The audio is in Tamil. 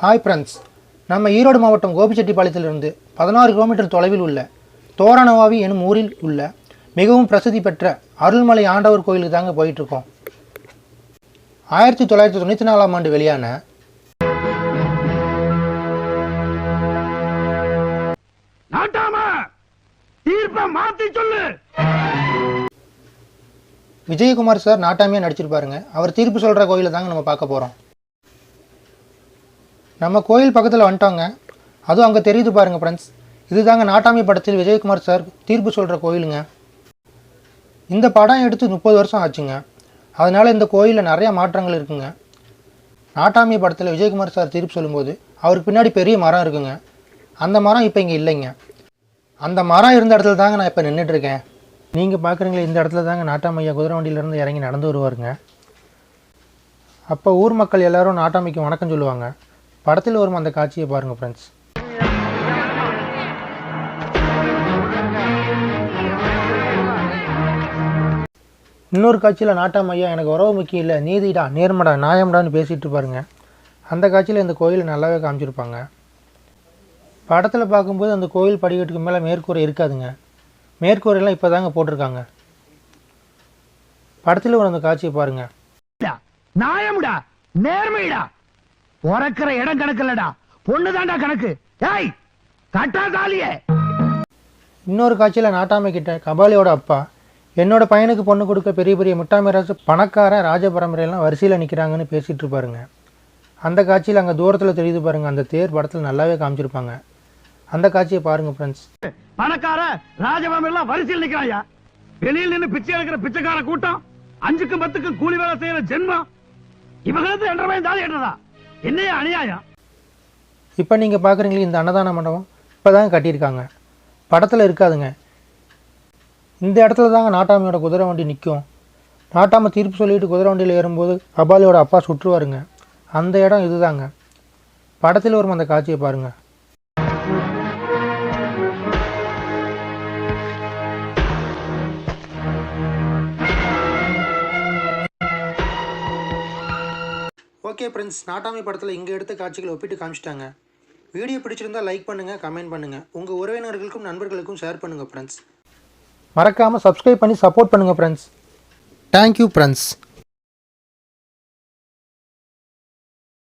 ஹாய் ஃப்ரெண்ட்ஸ் நம்ம ஈரோடு மாவட்டம் கோபிச்செட்டிப்பாளையத்திலிருந்து பதினாறு கிலோமீட்டர் தொலைவில் உள்ள தோரணவாவி எனும் ஊரில் உள்ள மிகவும் பிரசித்தி பெற்ற அருள்மலை ஆண்டவர் கோயிலுக்கு தாங்க போயிட்டுருக்கோம். ஆயிரத்தி தொள்ளாயிரத்தி தொண்ணூற்றி நாலாம் ஆண்டு வெளியான விஜயகுமார் சார் நாட்டாமையாக நடிச்சிருப்பாருங்க. அவர் தீர்ப்பு சொல்கிற கோயிலை தாங்க நம்ம பார்க்க போகிறோம் நம்ம கோயில் பக்கத்தில் வந்துட்டோங்க. அதுவும் அங்கே தெரியுது பாருங்க ஃப்ரெண்ட்ஸ் இதுதாங்க நாட்டாமை படத்தில் விஜயகுமார் சார் தீர்ப்பு சொல்கிற கோயிலுங்க. இந்த படம் எடுத்து முப்பது வருஷம் ஆச்சுங்க. அதனால் இந்த கோயிலில் நிறைய மாற்றங்கள் இருக்குங்க. நாட்டாமை படத்தில் விஜயகுமார் சார் தீர்ப்பு சொல்லும்போது அவருக்கு பின்னாடி பெரிய மரம் இருக்குங்க. அந்த மரம் இப்போ இங்கே இல்லைங்க. அந்த மரம் இருந்த இடத்துல தாங்க நான் இப்போ நின்றுட்டுருக்கேன் நீங்கள் பார்க்குறீங்களே இந்த இடத்துல தாங்க நாட்டாமையா குதிரை வண்டியிலேருந்து இறங்கி நடந்து வருவாருங்க. அப்போ ஊர் மக்கள் எல்லோரும் நாட்டாமைக்கு வணக்கம் சொல்லுவாங்க. படத்தில் வரும் அந்த காட்சியை பாருங்கள் ஃப்ரெண்ட்ஸ் இன்னொரு காட்சியில் நாட்டாம் ஐயா எனக்கு உறவு முக்கியம் இல்லை நீதிடா நேர்மடா நியாயம்டான்னு பேசிகிட்டு இருப்பாருங்க. அந்த காட்சியில் இந்த கோயிலை நல்லாவே காமிச்சிருப்பாங்க. படத்தில் பார்க்கும்போது அந்த கோயில் படிக்கட்டுக்கு மேலே மேற்கூரை இருக்காதுங்க. மேற்கூரையெல்லாம் இப்போ தாங்க போட்டிருக்காங்க. படத்தில் ஒரு அந்த காட்சியை பாருங்கள் நியாயம்டா நேர்மைடா. பிறக்கிற இடம் கணக்கு இல்லடா. பொண்ணுதான்டா கணக்கு. ஏய் கட்டா தாலியே. இன்னொரு காட்சியில் நாட்டாமை கிட்ட கபாலியோட அப்பா. என்னோட பையனுக்கு பொண்ணு கொடுக்க பெரிய பெரிய முட்டாமை ராஜு பணக்கார ராஜ பரம்பரையெல்லாம் வரிசையில் நிற்கிறாங்கன்னு பேசிகிட்டு இருப்பாருங்க. அந்த காட்சியில் அங்கே தூரத்தில் தெரியுது பாருங்க அந்த தேர் படத்தில் நல்லாவே காமிச்சிருப்பாங்க. அந்த காட்சியை பாருங்கள் ஃப்ரெண்ட்ஸ் பணக்கார ராஜபாம எல்லாம் வரிசையில் நிக்கிறாயா? வெளியில் நின்னு பிச்சை எடுக்கிற பிச்சைக்கார கூட்டம் அஞ்சுக்கும் பத்துக்கும் கூலி வேலை செய்யற ஜென்மம். இவங்களுக்கு என்ற தாலி கட்டுறதா? என்னையா அநியாயம்? இப்போ நீங்கள் பார்க்குறீங்களே இந்த அன்னதான மண்டபம் இப்போ தாங்க கட்டியிருக்காங்க. படத்தில் இருக்காதுங்க. இந்த இடத்துல தாங்க நாட்டாமையோட குதிரை வண்டி நிற்கும் நாட்டாமை தீர்ப்பு சொல்லிட்டு குதிரை வண்டியில் ஏறும்போது அபாலியோட அப்பா சுற்றுவாருங்க. அந்த இடம் இதுதாங்க. படத்தில் வரும் அந்த காட்சியை பாருங்கள் ஓகே ஃப்ரெண்ட்ஸ் நாட்டாமை படத்தில் இங்கே எடுத்த காட்சிகளை ஒப்பிட்டு காமிச்சிட்டாங்க. வீடியோ பிடிச்சிருந்தா லைக் பண்ணுங்கள் கமெண்ட் பண்ணுங்கள் உங்கள் உறவினர்களுக்கும் நண்பர்களுக்கும் ஷேர் பண்ணுங்கள் ஃப்ரெண்ட்ஸ் மறக்காமல் சப்ஸ்கிரைப் பண்ணி சப்போர்ட் பண்ணுங்கள் ஃப்ரெண்ட்ஸ் தேங்க்யூ ஃப்ரெண்ட்ஸ்